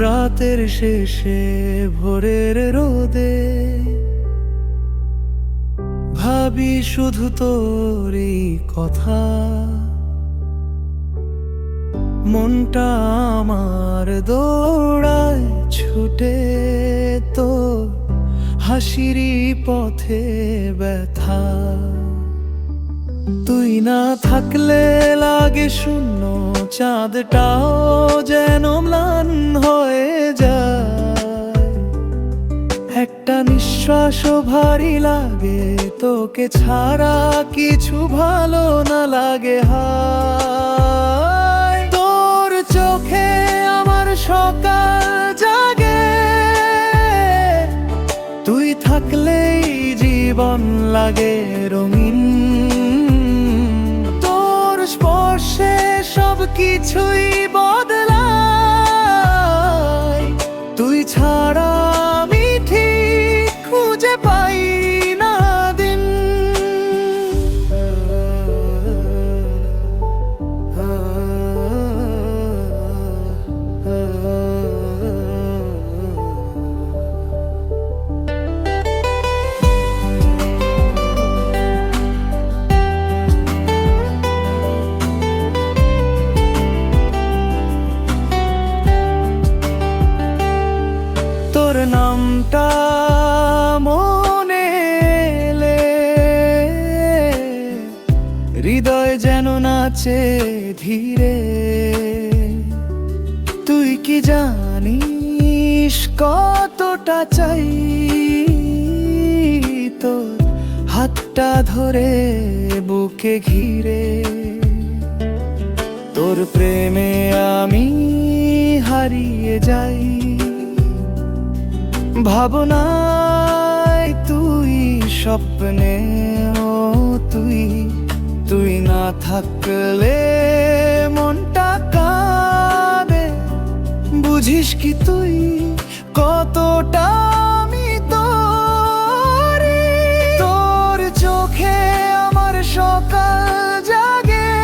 রাতের শেষে ভোরের রোদে। ভাবি শুধু তোর কথা। মনটা আমার দৌড়ায় ছুটে তো হাসিরি পথে ব্যথা। তুই না থাকলে লাগে শূন্য চাঁদটাও যেন ম্লান হয়ে যায়। একটা নিঃশ্বাস ভারী লাগে, তোকে ছাড়া কিছু ভালো না লাগে হায়। তোর চোখে আমার সকাল জাগে, তুই থাকলেই জীবন লাগে রঙিন স্পর্শে সব কিছুই বদলায় নামটা মনে হৃদয় যেন নাচে ধীরে। তুই কি জানিস কতটা চাই তোর হাতটা ধরে বুকে ঘিরে? তোর প্রেমে আমি হারিয়ে যাই। ভাবনায় তুই স্বপ্নে ও তুই তুই না থাকলে মনটা কাঁদে। বুঝিস কি তুই কতটা আমি তোরে? চোখে আমার জাগে।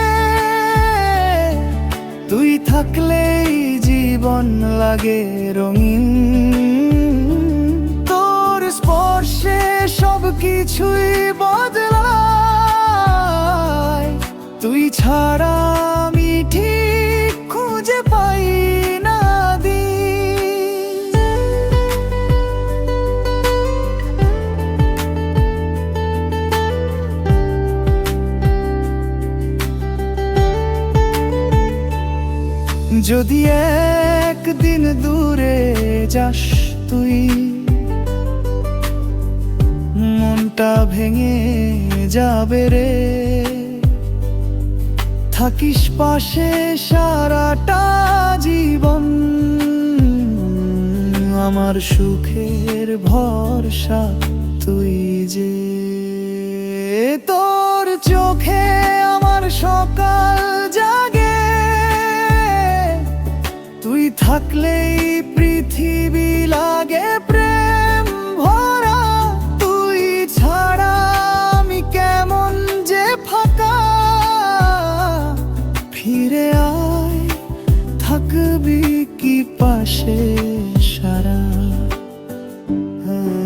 তুই থাকলেই জীবন লাগে রঙিন। কিছুই বদলায়। তুই ছাড়া আমি ঠিক খুঁজে পাই না দিন যদি একদিন দূরে যাস তুই মনটা ভেঙে যাবে রে। থাকিস পাশে সারাটা জীবন। আমার সুখের ভরসা তুই যে। তোর চোখে আমার সকাল জাগে। তুই থাকলেই পৃথিবী লাগে। Mm-hmm.